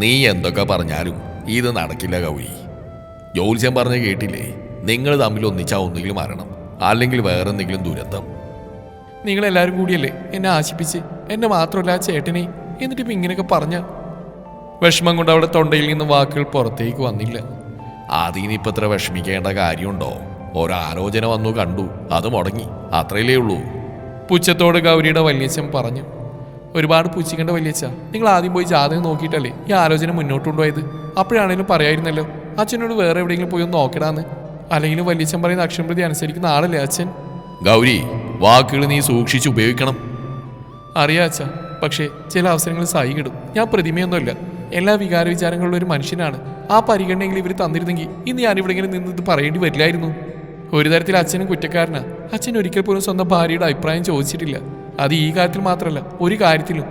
നീ എന്തൊക്കെ പറഞ്ഞാലും ഇത് നടക്കില്ല ഗൗരി ജോത്സ്യം പറഞ്ഞ കേട്ടില്ലേ? നിങ്ങൾ തമ്മിൽ ഒന്നിച്ചാ ഒന്നുകിൽ മരണം അല്ലെങ്കിൽ വേറെ എന്തെങ്കിലും ദുരന്തം. നിങ്ങളെല്ലാവരും കൂടിയല്ലേ എന്നെ ആശിപ്പിച്ച്? എന്നെ മാത്രമല്ല ആ ചേട്ടനെ എന്നിട്ട് ഇപ്പം ഇങ്ങനെയൊക്കെ പറഞ്ഞ? വിഷമം കൊണ്ട് അവിടെ തൊണ്ടയിൽ നിന്ന് വാക്കുകൾ പുറത്തേക്ക് വന്നില്ല. അതിനിപ്പോ ഇത്ര വിഷമിക്കേണ്ട കാര്യമുണ്ടോ? ഒരാലോചന വന്നു കണ്ടു അത് മുടങ്ങി. അത്രയല്ലേ ഉള്ളൂ. പുച്ഛത്തോട് ഗൗരിയുടെ വല്യച്ഛൻ പറഞ്ഞു. ഒരുപാട് പുച്ഛിക്കേണ്ട വലിയച്ഛ. നിങ്ങൾ ആദ്യം പോയി ജാതകം നോക്കിയിട്ടല്ലേ ഈ ആലോചന മുന്നോട്ട് കൊണ്ടുപോയത് അപ്പോഴാണേലും പറയായിരുന്നല്ലോ അച്ഛനോട് വേറെ എവിടെയെങ്കിലും പോയി ഒന്ന് നോക്കടാന്ന്. അല്ലെങ്കിലും വലിയച്ഛൻ പറയുന്ന അക്ഷരപ്രതി അനുസരിക്കുന്ന ആളല്ലേ അച്ഛൻ? ഗൗരി വാക്കുകൾ നീ സൂക്ഷിച്ച് ഉപയോഗിക്കണം. അറിയാ അച്ഛ പക്ഷേ ചില അവസരങ്ങളിൽ സായി കിടും ഞാൻ പ്രതിമയൊന്നുമല്ല എല്ലാ വികാര വിചാരങ്ങളുള്ള ഒരു മനുഷ്യനാണ്. ആ പരിഗണനയെങ്കിലും ഇവർ തന്നിരുന്നെങ്കിൽ ഇന്ന് ഞാനിവിടെ ഇങ്ങനെ നിന്ന് ഇത് പറയേണ്ടി വരില്ലായിരുന്നു. ഒരു തരത്തിൽ അച്ഛനും കുറ്റക്കാരനാ. അച്ഛൻ ഒരിക്കൽ പോലും സ്വന്തം ഭാര്യയുടെ അഭിപ്രായം ചോദിച്ചിട്ടില്ല. അത് ഈ കാര്യത്തിൽ മാത്രമല്ല ഒരു കാര്യത്തിലും.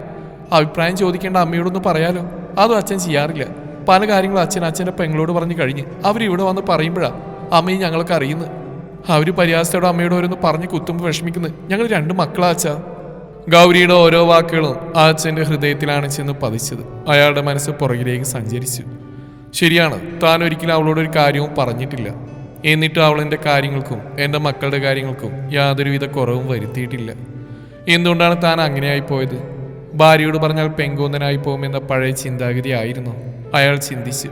അഭിപ്രായം ചോദിക്കേണ്ട അമ്മയോടൊന്ന് പറയാലോ? അതും അച്ഛൻ ചെയ്യാറില്ല. പല കാര്യങ്ങളും അച്ഛൻ അച്ഛന്റെ പെങ്ങളോട് പറഞ്ഞു കഴിഞ്ഞ് അവരിവിടെ വന്ന് പറയുമ്പോഴാണ് അമ്മയും ഞങ്ങൾക്ക് അറിയുന്നത് അവർ പരിഹാസത്തോടെ അമ്മയോട് ഓരോന്ന് പറഞ്ഞ് കുത്തുമ്പോൾ വിഷമിക്കുന്നത് ഞങ്ങൾ രണ്ട് മക്കളാ അച്ഛാ. ഗൗരിയുടെ ഓരോ വാക്കുകളും ആ അച്ഛന്റെ ഹൃദയത്തിലാണ് ചെന്ന് പതിച്ചത്. അയാളുടെ മനസ്സ് പുറകിലേക്ക് സഞ്ചരിച്ചു. ശരിയാണ് താൻ ഒരിക്കലും അവളോട് ഒരു കാര്യവും പറഞ്ഞിട്ടില്ല. എന്നിട്ട് അവൾ എന്റെ കാര്യങ്ങൾക്കും എന്റെ മക്കളുടെ കാര്യങ്ങൾക്കും യാതൊരുവിധ കുറവും വരുത്തിയിട്ടില്ല. എന്തുകൊണ്ടാണ് താൻ അങ്ങനെയായി പോയത്? ഭാര്യയോട് പറഞ്ഞാൽ പെങ്കോന്തനായി പോകുമെന്ന പഴയ ചിന്താഗതി ആയിരുന്നു. അയാൾ ചിന്തിച്ചു.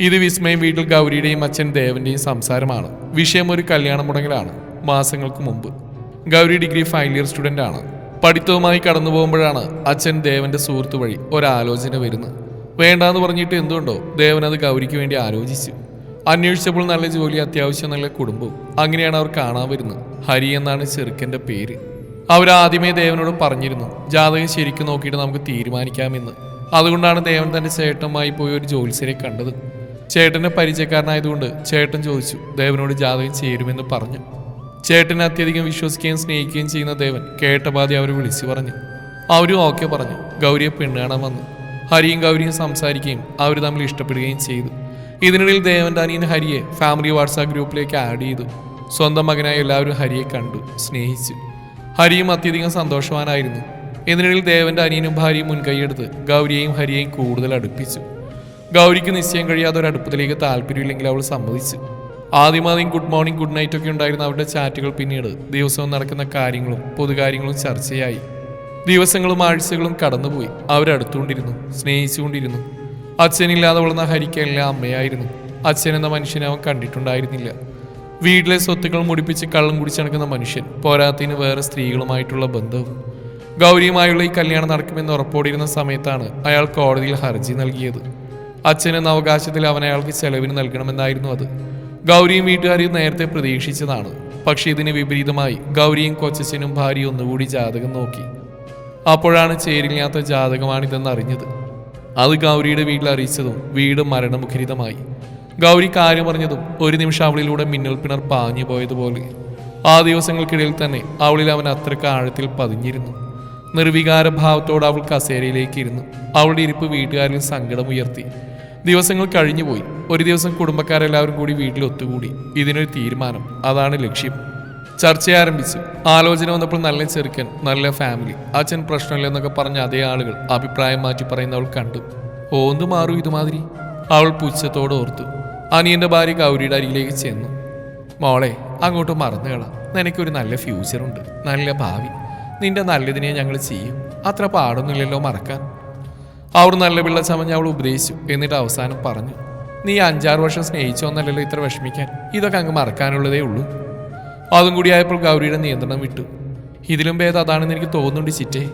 ഇത് വിസ്മയം വീട്ടിൽ ഗൗരിയുടെയും അച്ഛൻ ദേവന്റെയും സംസാരമാണ്. വിഷയം ഒരു കല്യാണം മുടങ്ങലാണ്. മാസങ്ങൾക്ക് മുമ്പ്. Gauri degree final year student ആണ്. പഠിത്തവുമായി കടന്നു പോകുമ്പോഴാണ് അച്ഛൻ ദേവന്റെ സുഹൃത്തു വഴി ഒരാലോചന വരുന്നത്. വേണ്ടാന്ന് പറഞ്ഞിട്ട് എന്തുകൊണ്ടോ ദേവൻ അത് ഗൗരിക്ക് വേണ്ടി ആലോചിച്ചു. അന്വേഷിച്ചപ്പോൾ നല്ല ജോലി അത്യാവശ്യം നല്ല കുടുംബവും. അങ്ങനെയാണ് അവർ കാണാൻ വരുന്നത്. ഹരി എന്നാണ് ചെറുക്കന്റെ പേര്. അവരാദ്യമേ ദേവനോട് പറഞ്ഞിരുന്നു ജാതകം ശരിക്കും നോക്കിയിട്ട് നമുക്ക് തീരുമാനിക്കാമെന്ന്. അതുകൊണ്ടാണ് ദേവൻ തന്റെ ചേട്ടനുമായി പോയി ഒരു ജോത്സ്യരെ കണ്ടത്. ചേട്ടന്റെ പരിചയക്കാരനായതുകൊണ്ട് ചേട്ടൻ ചോദിച്ചു ദേവനോട് ജാതകം ചേരുമെന്ന് പറഞ്ഞു? ചേട്ടനെ അത്യധികം വിശ്വസിക്കുകയും സ്നേഹിക്കുകയും ചെയ്യുന്ന ദേവൻ കേട്ടപാതി അവർ വിളിച്ചു പറഞ്ഞു. അവരും ഓക്കെ പറഞ്ഞു. ഗൗരിയെ പെണ്ണ് കാണാൻ വന്നു. ഹരിയും ഗൗരിയും സംസാരിക്കുകയും അവർ തമ്മിൽ ഇഷ്ടപ്പെടുകയും ചെയ്തു. ഇതിനിടയിൽ ദേവന്റെ അനിയൻ ഹരിയെ ഫാമിലി വാട്സാപ്പ് ഗ്രൂപ്പിലേക്ക് ആഡ് ചെയ്തു. സ്വന്തം മകനായ എല്ലാവരും ഹരിയെ കണ്ടു സ്നേഹിച്ചു. ഹരിയും അത്യധികം സന്തോഷവാനായിരുന്നു. ഇതിനിടയിൽ ദേവന്റെ അനിയനും ഭാര്യയും മുൻകൈയെടുത്ത് ഗൗരിയെയും ഹരിയെയും കൂടുതൽ അടുപ്പിച്ചു. ഗൗരിക്ക് നിശ്ചയം കഴിയാതെ ഒരു അടുപ്പത്തിലേക്ക് താല്പര്യമില്ലെങ്കിൽ അവൾ സമ്മതിച്ചു. ആദ്യമാദ്യം ഗുഡ് മോർണിംഗ് ഗുഡ് നൈറ്റ് ഒക്കെ ഉണ്ടായിരുന്ന അവരുടെ ചാറ്റുകൾ പിന്നീട് ദിവസവും നടക്കുന്ന കാര്യങ്ങളും പൊതുകാര്യങ്ങളും ചർച്ചയായി. ദിവസങ്ങളും ആഴ്ചകളും കടന്നുപോയി. അവരടുത്തുകൊണ്ടിരുന്നു സ്നേഹിച്ചുകൊണ്ടിരുന്നു. അച്ഛനില്ലാതെ വളർന്ന ഹരിക്ക് എല്ലാം അമ്മയായിരുന്നു. അച്ഛൻ എന്ന മനുഷ്യനെ അവൻ കണ്ടിട്ടുണ്ടായിരുന്നില്ല. വീട്ടിലെ സ്വത്തുക്കൾ മുടിപ്പിച്ച് കള്ളം കുടിച്ച് നടക്കുന്ന മനുഷ്യൻ പോരാത്തിന് വേറെ സ്ത്രീകളുമായിട്ടുള്ള ബന്ധവും. ഗൗരിയുമായുള്ള ഈ കല്യാണം നടക്കുമെന്ന് ഉറപ്പോടിയിരുന്ന സമയത്താണ് അയാൾ കോടതിയിൽ ഹർജി നൽകിയത്. അച്ഛനെന്ന അവകാശത്തിൽ അവൻ അയാൾക്ക് ചെലവിന് നൽകണമെന്നായിരുന്നു അത്. ഗൗരിയും വീട്ടുകാരെയും നേരത്തെ പ്രതീക്ഷിച്ചതാണ്. പക്ഷേ ഇതിന് വിപരീതമായി ഗൗരിയും കൊച്ചച്ഛനും ഭാര്യയും ഒന്നുകൂടി ജാതകം നോക്കി. അപ്പോഴാണ് ചേരില്ലാത്ത ജാതകമാണിതെന്ന് അറിഞ്ഞത് അത് ഗൗരിയുടെ വീട്ടിൽ അറിയിച്ചതും വീട് മരണമുഖരിതമായി. ഗൗരി കാര്യം പറഞ്ഞതും ഒരു നിമിഷം അവളിലൂടെ മിന്നൽ പിണർ പാഞ്ഞു പോയതുപോലെ. ആ ദിവസങ്ങൾക്കിടയിൽ തന്നെ അവളിൽ അവൻ അത്രയ്ക്ക് ആഴത്തിൽ പതിഞ്ഞിരുന്നു. നിർവികാര ഭാവത്തോടെ അവൾ കസേരയിലേക്ക് ഇരുന്നു. അവളുടെ ഇരിപ്പ് വീട്ടുകാരിൽ സങ്കടമുയർത്തി ദിവസങ്ങൾ കഴിഞ്ഞുപോയി ഒരു ദിവസം കുടുംബക്കാരെല്ലാവരും കൂടി വീട്ടിൽ ഒത്തുകൂടി. ഇതിനൊരു തീരുമാനം. അതാണ് ലക്ഷ്യം. ചർച്ച ആരംഭിച്ചു. ആലോചന വന്നപ്പോൾ നല്ല ചെറുക്കൻ നല്ല ഫാമിലി. അച്ഛൻ പ്രശ്നമില്ലെന്നൊക്കെ പറഞ്ഞ അതേ ആളുകൾ അഭിപ്രായം മാറ്റി പറയുന്നവൾ കണ്ടു. ഓന്ത് മാറും ഇതുമാതിരി. അവൾ പുച്ഛത്തോട് ഓർത്തു. അനിയന്റെ ഭാര്യ ഗൗരിയുടെ അരികിലേക്ക് ചെന്നു. മോളെ അങ്ങോട്ട് മറന്നുകള നിനക്കൊരു നല്ല ഫ്യൂച്ചറുണ്ട് നല്ല ഭാവി. നിന്റെ നല്ലതിനെ ഞങ്ങൾ ചെയ്യും. അത്ര പാടൊന്നുമില്ലല്ലോ മറക്കാൻ. അവർ നല്ല പിള്ള ചമഞ്ഞ് അവൾ ഉപദേശിച്ചു എന്നിട്ട് അവസാനം പറഞ്ഞു. നീ അഞ്ചാറ് വർഷം സ്നേഹിച്ചോന്നല്ലല്ലോ ഇത്ര വിഷമിക്കാൻ. ഇതൊക്കെ അങ്ങ് മറക്കാനുള്ളതേ ഉള്ളൂ. അതും കൂടിയായപ്പോൾ ഗൗരിയുടെ നിയന്ത്രണം വിട്ടു. ഇതിലും ഭേദം അതാണെന്ന് എനിക്ക് തോന്നുന്നുണ്ട് ചിറ്റേ.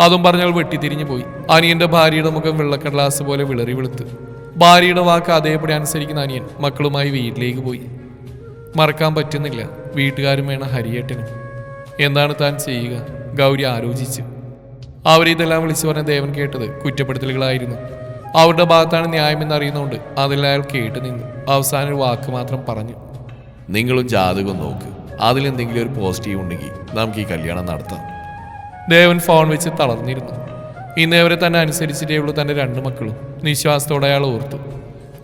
അതും പറഞ്ഞാൽ വെട്ടിത്തിരിഞ്ഞു പോയി. അനിയന്റെ ഭാര്യയുടെ മുഖം വെള്ളക്കടലാസ് പോലെ വിളറി വെളുത്ത്. ഭാര്യയുടെ വാക്ക് അതേപടി അനുസരിക്കുന്ന അനിയൻ മക്കളുമായി വീട്ടിലേക്ക് പോയി. മറക്കാൻ പറ്റുന്നില്ല. വീട്ടുകാരും വേണം ഹരിയേട്ടനും. എന്താണ് താൻ ചെയ്യുക? ഗൗരി ആലോചിച്ചു. അവരിതെല്ലാം വിളിച്ചു പറഞ്ഞ ദേവൻ കേട്ടത് കുറ്റപ്പെടുത്തലുകളായിരുന്നു. അവരുടെ ഭാഗത്താണ് ന്യായമെന്ന് അറിയുന്നതുകൊണ്ട് അതിലയാൾ അയാൾ കേട്ടു നിന്നു. അവസാന ഒരു വാക്ക് മാത്രം പറഞ്ഞു. നിങ്ങളും ജാതകം നോക്ക്. അതിലെന്തെങ്കിലും ഒരു പോസിറ്റീവ് ഉണ്ടെങ്കിൽ നമുക്ക് ഈ കല്യാണം നടത്താം. ദേവൻ ഫോൺ വെച്ച് തളർന്നിരുന്നു. ഇന്നേവരെ തന്നെ അനുസരിച്ചിട്ടേ ഉള്ളൂ തന്റെ രണ്ട് മക്കളും നിശ്വാസത്തോടെ അയാൾ ഓർത്തു.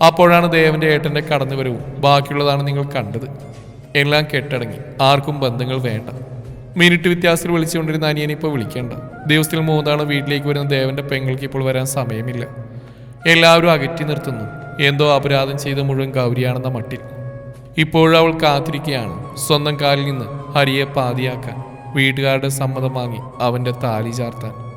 അപ്പോഴാണ് ദേവന്റെ ഏട്ടന്റെ കടന്നുവരവും ബാക്കിയുള്ളതാണ് നിങ്ങൾ കണ്ടത്. എല്ലാം കെട്ടടങ്ങി. ആർക്കും ബന്ധങ്ങൾ വേണ്ട. മിനിറ്റ് വ്യത്യാസത്തിൽ വിളിച്ചുകൊണ്ടിരുന്ന അനിയനെ ഇപ്പോൾ വിളിക്കേണ്ട. ദിവസത്തിൽ മൂന്നാണ് വീട്ടിലേക്ക് വരുന്ന ദേവന്റെ പെങ്ങൾക്ക് ഇപ്പോൾ വരാൻ സമയമില്ല. എല്ലാവരും അകറ്റി നിർത്തുന്നു. എന്തോ അപരാധം ചെയ്ത മുഴുവൻ ഗൗരിയാണെന്ന മട്ടിൽ. ഇപ്പോഴവൾ കാത്തിരിക്കുകയാണ്. സ്വന്തം കാലിൽ നിന്ന് ഹരിയെ പാതിയാക്കാൻ. വീട്ടുകാരുടെ സമ്മതം വാങ്ങി അവന്റെ താലി ചാർത്താൻ.